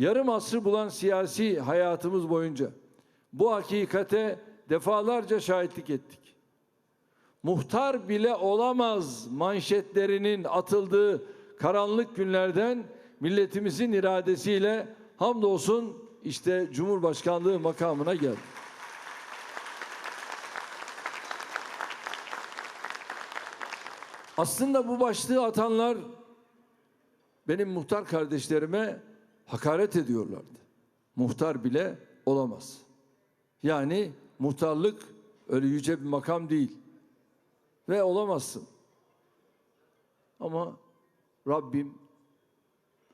Yarım asrı bulan siyasi hayatımız boyunca bu hakikate defalarca şahitlik ettik. Muhtar bile olamaz manşetlerinin atıldığı karanlık günlerden milletimizin iradesiyle hamdolsun işte Cumhurbaşkanlığı makamına geldik. Aslında bu başlığı atanlar benim muhtar kardeşlerime hakaret ediyorlardı. Muhtar bile olamaz. Yani muhtarlık öyle yüce bir makam değil. Ve olamazsın. Ama Rabbim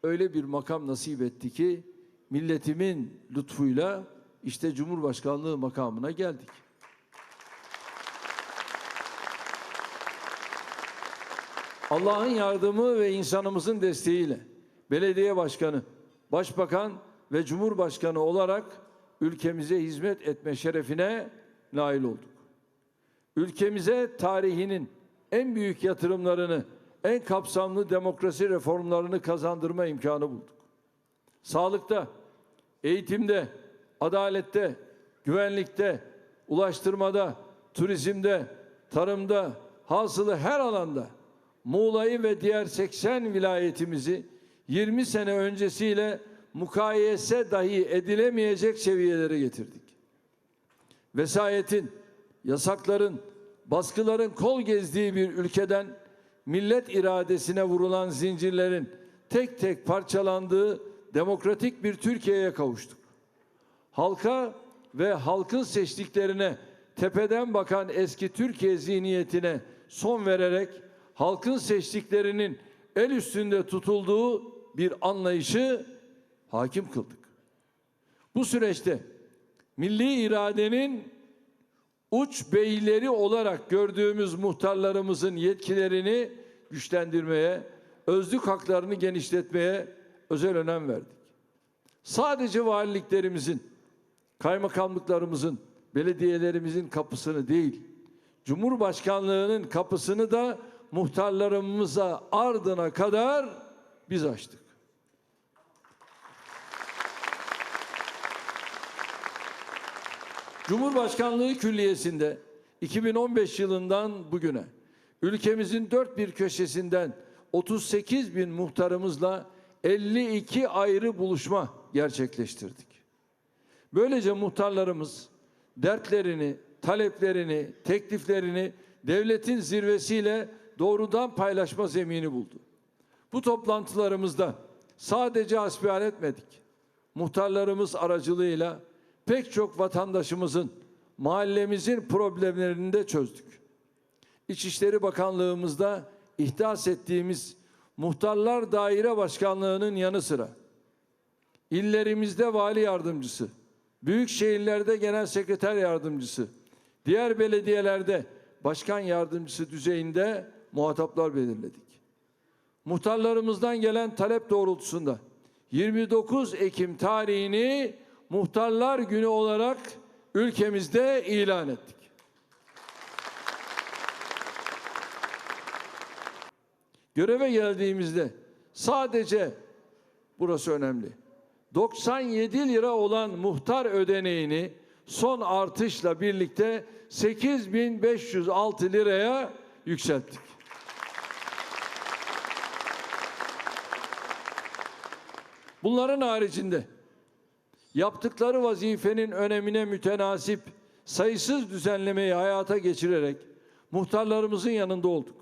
öyle bir makam nasip etti ki milletimin lütfuyla işte Cumhurbaşkanlığı makamına geldik. Allah'ın yardımı ve insanımızın desteğiyle belediye başkanı, başbakan ve cumhurbaşkanı olarak ülkemize hizmet etme şerefine nail olduk. Ülkemize tarihinin en büyük yatırımlarını, en kapsamlı demokrasi reformlarını kazandırma imkanı bulduk. Sağlıkta, eğitimde, adalette, güvenlikte, ulaştırmada, turizmde, tarımda, hasılı her alanda Muğla'yı ve diğer 80 vilayetimizi 20 sene öncesiyle mukayese dahi edilemeyecek seviyelere getirdik. Vesayetin, yasakların, baskıların kol gezdiği bir ülkeden millet iradesine vurulan zincirlerin tek tek parçalandığı demokratik bir Türkiye'ye kavuştuk. Halka ve halkın seçtiklerine tepeden bakan eski Türkiye zihniyetine son vererek halkın seçtiklerinin el üstünde tutulduğu bir anlayışı hakim kıldık. Bu süreçte milli iradenin uç beyleri olarak gördüğümüz muhtarlarımızın yetkilerini güçlendirmeye, özlük haklarını genişletmeye özel önem verdik. Sadece valiliklerimizin, kaymakamlıklarımızın, belediyelerimizin kapısını değil, Cumhurbaşkanlığının kapısını da muhtarlarımıza ardına kadar biz açtık. Cumhurbaşkanlığı Külliyesi'nde 2015 yılından bugüne ülkemizin dört bir köşesinden 38 bin muhtarımızla 52 ayrı buluşma gerçekleştirdik. Böylece muhtarlarımız dertlerini, taleplerini, tekliflerini devletin zirvesiyle doğrudan paylaşma zemini buldu. Bu toplantılarımızda sadece hasbihal etmedik. Muhtarlarımız aracılığıyla pek çok vatandaşımızın, mahallemizin problemlerini de çözdük. İçişleri Bakanlığımızda ihdas ettiğimiz Muhtarlar Daire Başkanlığı'nın yanı sıra illerimizde vali yardımcısı, büyük şehirlerde genel sekreter yardımcısı, diğer belediyelerde başkan yardımcısı düzeyinde muhataplar belirledik. Muhtarlarımızdan gelen talep doğrultusunda 29 Ekim tarihini Muhtarlar Günü olarak ülkemizde ilan ettik. Göreve geldiğimizde sadece burası önemli. 97 lira olan muhtar ödeneğini son artışla birlikte 8506 liraya yükselttik. Bunların haricinde yaptıkları vazifenin önemine mütenasip sayısız düzenlemeyi hayata geçirerek muhtarlarımızın yanında olduk.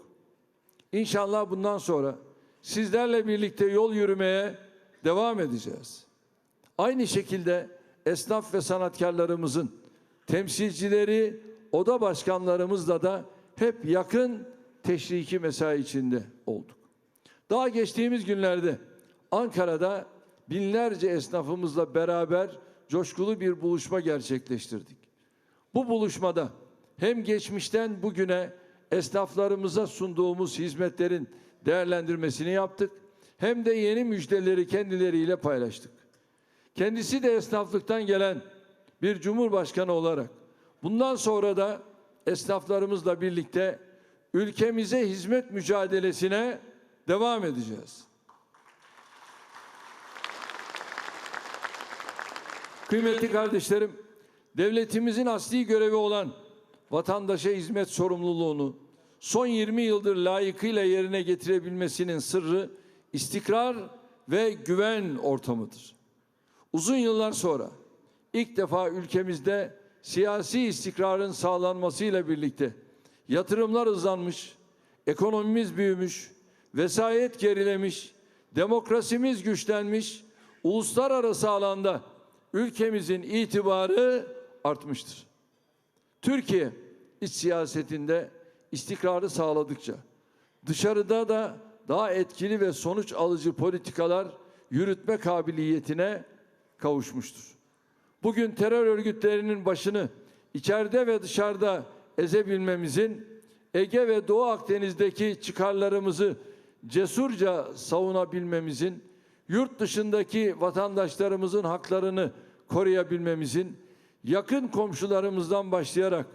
İnşallah bundan sonra sizlerle birlikte yol yürümeye devam edeceğiz. Aynı şekilde esnaf ve sanatkarlarımızın temsilcileri, oda başkanlarımızla da hep yakın teşriki mesai içinde olduk. Daha geçtiğimiz günlerde Ankara'da binlerce esnafımızla beraber coşkulu bir buluşma gerçekleştirdik. Bu buluşmada hem geçmişten bugüne esnaflarımıza sunduğumuz hizmetlerin değerlendirmesini yaptık hem de yeni müjdeleri kendileriyle paylaştık. Kendisi de esnaflıktan gelen bir cumhurbaşkanı olarak bundan sonra da esnaflarımızla birlikte ülkemize hizmet mücadelesine devam edeceğiz. Kıymetli kardeşlerim, devletimizin asli görevi olan vatandaşa hizmet sorumluluğunu son 20 yıldır layıkıyla yerine getirebilmesinin sırrı istikrar ve güven ortamıdır. Uzun yıllar sonra ilk defa ülkemizde siyasi istikrarın sağlanmasıyla birlikte yatırımlar hızlanmış, ekonomimiz büyümüş, vesayet gerilemiş, demokrasimiz güçlenmiş, uluslararası alanda ülkemizin itibarı artmıştır. Türkiye iç siyasetinde istikrarı sağladıkça dışarıda da daha etkili ve sonuç alıcı politikalar yürütme kabiliyetine kavuşmuştur. Bugün terör örgütlerinin başını içeride ve dışarıda ezebilmemizin Ege ve Doğu Akdeniz'deki çıkarlarımızı cesurca savunabilmemizin, yurt dışındaki vatandaşlarımızın haklarını koruyabilmemizin, yakın komşularımızdan başlayarak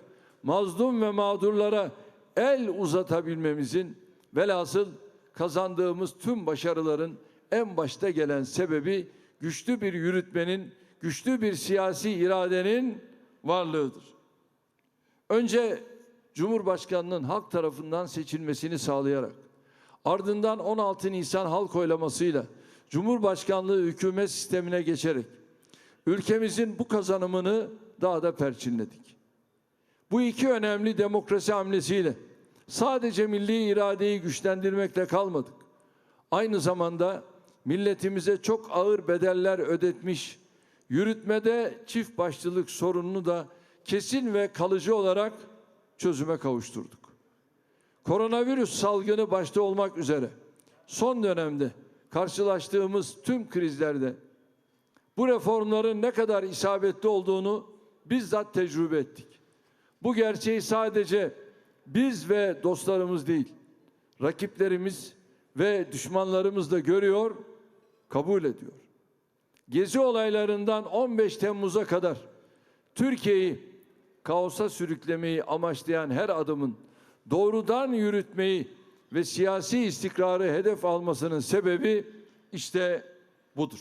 mazlum ve mağdurlara el uzatabilmemizin velhasıl kazandığımız tüm başarıların en başta gelen sebebi güçlü bir yürütmenin, güçlü bir siyasi iradenin varlığıdır. Önce Cumhurbaşkanının halk tarafından seçilmesini sağlayarak ardından 16 Nisan halk oylamasıyla Cumhurbaşkanlığı hükümet sistemine geçerek ülkemizin bu kazanımını daha da perçinledik. Bu iki önemli demokrasi hamlesiyle sadece milli iradeyi güçlendirmekle kalmadık. Aynı zamanda milletimize çok ağır bedeller ödetmiş, yürütmede çift başlılık sorununu da kesin ve kalıcı olarak çözüme kavuşturduk. Koronavirüs salgını başta olmak üzere son dönemde karşılaştığımız tüm krizlerde bu reformların ne kadar isabetli olduğunu bizzat tecrübe ettik. Bu gerçeği sadece biz ve dostlarımız değil, rakiplerimiz ve düşmanlarımız da görüyor, kabul ediyor. Gezi olaylarından 15 Temmuz'a kadar Türkiye'yi kaosa sürüklemeyi amaçlayan her adımın doğrudan yürütmeyi ve siyasi istikrarı hedef almasının sebebi işte budur.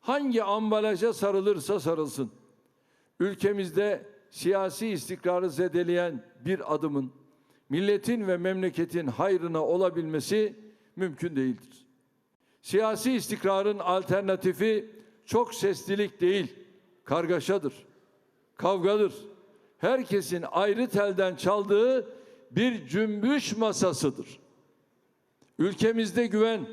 Hangi ambalaja sarılırsa sarılsın, ülkemizde siyasi istikrarı zedeleyen bir adımın milletin ve memleketin hayrına olabilmesi mümkün değildir. Siyasi istikrarın alternatifi çok seslilik değil, kargaşadır, kavgadır. Herkesin ayrı telden çaldığı bir cümbüş masasıdır. Ülkemizde güven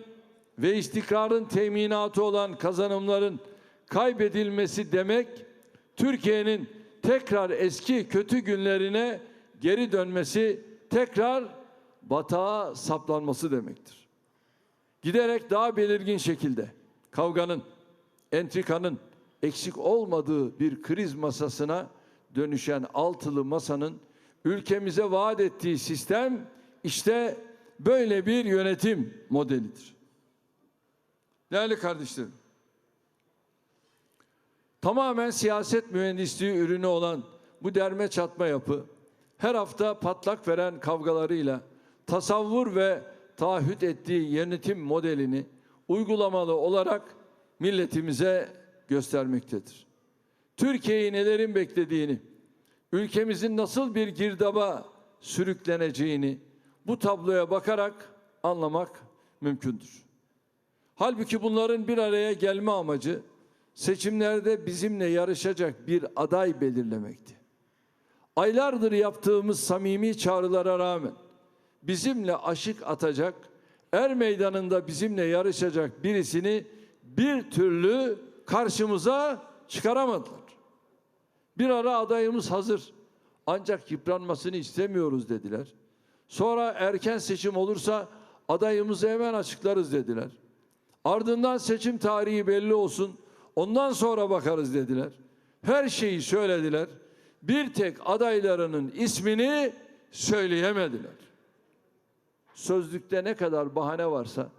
ve istikrarın teminatı olan kazanımların kaybedilmesi demek Türkiye'nin tekrar eski kötü günlerine geri dönmesi, tekrar batağa saplanması demektir. Giderek daha belirgin şekilde kavganın, entrikanın eksik olmadığı bir kriz masasına dönüşen altılı masanın ülkemize vaat ettiği sistem işte böyle bir yönetim modelidir. Değerli kardeşlerim, tamamen siyaset mühendisliği ürünü olan bu derme çatma yapı her hafta patlak veren kavgalarıyla tasavvur ve taahhüt ettiği yönetim modelini uygulamalı olarak milletimize göstermektedir. Türkiye'yi nelerin beklediğini, ülkemizin nasıl bir girdaba sürükleneceğini bu tabloya bakarak anlamak mümkündür. Halbuki bunların bir araya gelme amacı seçimlerde bizimle yarışacak bir aday belirlemekti. Aylardır yaptığımız samimi çağrılara rağmen bizimle aşık atacak, er meydanında bizimle yarışacak birisini bir türlü karşımıza çıkaramadılar. Bir ara adayımız hazır ancak yıpranmasını istemiyoruz dediler. Sonra erken seçim olursa adayımızı hemen açıklarız dediler. Ardından seçim tarihi belli olsun. Ondan sonra bakarız dediler. Her şeyi söylediler. Bir tek adaylarının ismini söyleyemediler. Sözlükte ne kadar bahane varsa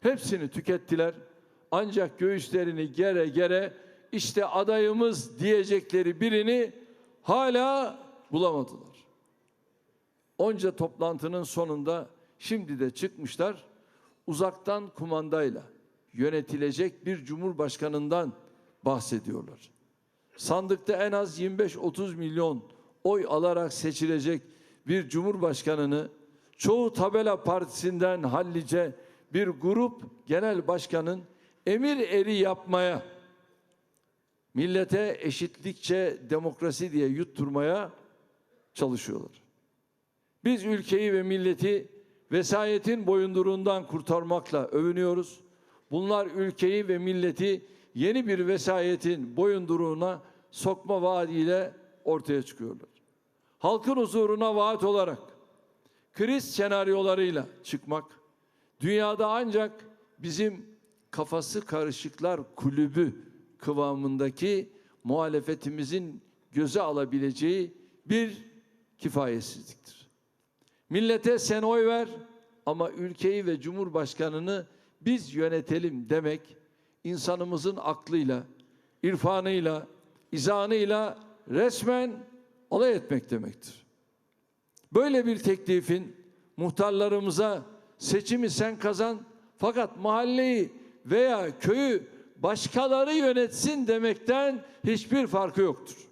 hepsini tükettiler. Ancak göğüslerini gere gere işte adayımız diyecekleri birini hala bulamadılar. Onca toplantının sonunda şimdi de çıkmışlar uzaktan kumandayla yönetilecek bir cumhurbaşkanından bahsediyorlar. sandıkta en az 25-30 milyon oy alarak seçilecek bir cumhurbaşkanını çoğu tabela partisinden hallice bir grup genel başkanın emir eri yapmaya millete eşitlikçe demokrasi diye yutturmaya çalışıyorlar. Biz ülkeyi ve milleti vesayetin boyunduruğundan kurtarmakla övünüyoruz. Bunlar ülkeyi ve milleti yeni bir vesayetin boyunduruğuna sokma vaadiyle ortaya çıkıyorlar. Halkın huzuruna vaat olarak kriz senaryolarıyla çıkmak, dünyada ancak bizim kafası karışıklar kulübü kıvamındaki muhalefetimizin göze alabileceği bir kifayetsizliktir. Millete sen oy ver ama ülkeyi ve cumhurbaşkanını biz yönetelim demek insanımızın aklıyla, irfanıyla, izanıyla resmen alay etmek demektir. Böyle bir teklifin muhtarlarımıza seçimi sen kazan fakat mahalleyi veya köyü başkaları yönetsin demekten hiçbir farkı yoktur.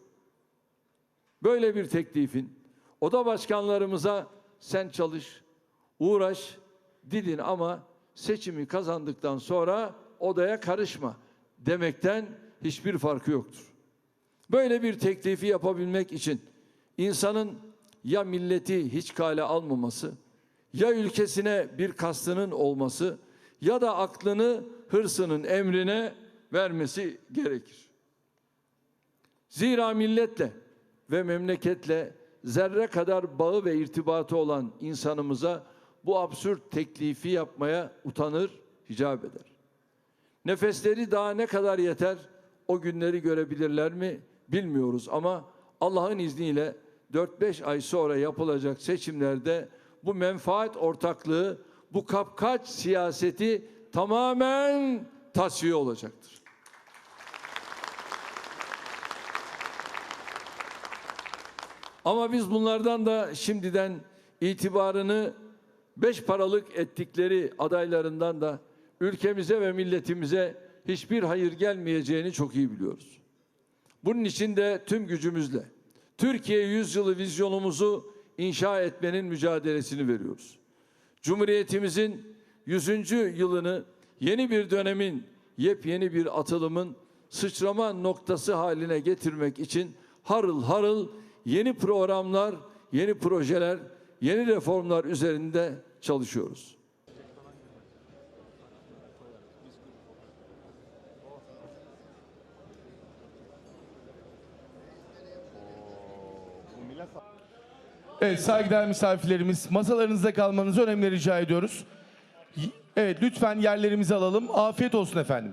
Böyle bir teklifin oda başkanlarımıza sen çalış, uğraş, didin ama seçimi kazandıktan sonra odaya karışma demekten hiçbir farkı yoktur. Böyle bir teklifi yapabilmek için insanın ya milleti hiç kale almaması, ya ülkesine bir kastının olması ya da aklını hırsının emrine vermesi gerekir. Zira milletle ve memleketle zerre kadar bağı ve irtibatı olan insanımıza bu absürt teklifi yapmaya utanır, hicap eder. Nefesleri daha ne kadar yeter o günleri görebilirler mi bilmiyoruz ama Allah'ın izniyle 4-5 ay sonra yapılacak seçimlerde bu menfaat ortaklığı, bu kapkaç siyaseti tamamen tasfiye olacaktır. Ama biz bunlardan da şimdiden itibarını beş paralık ettikleri adaylarından da ülkemize ve milletimize hiçbir hayır gelmeyeceğini çok iyi biliyoruz. Bunun için de tüm gücümüzle Türkiye yüzyılı vizyonumuzu inşa etmenin mücadelesini veriyoruz. Cumhuriyetimizin 100. yılını yeni bir dönemin, yepyeni bir atılımın sıçrama noktası haline getirmek için harıl harıl yeni programlar, yeni projeler, yeni reformlar üzerinde çalışıyoruz. Evet saygıdeğer misafirlerimiz masalarınızda kalmanızı önemli rica ediyoruz. Evet lütfen yerlerimizi alalım. Afiyet olsun efendim.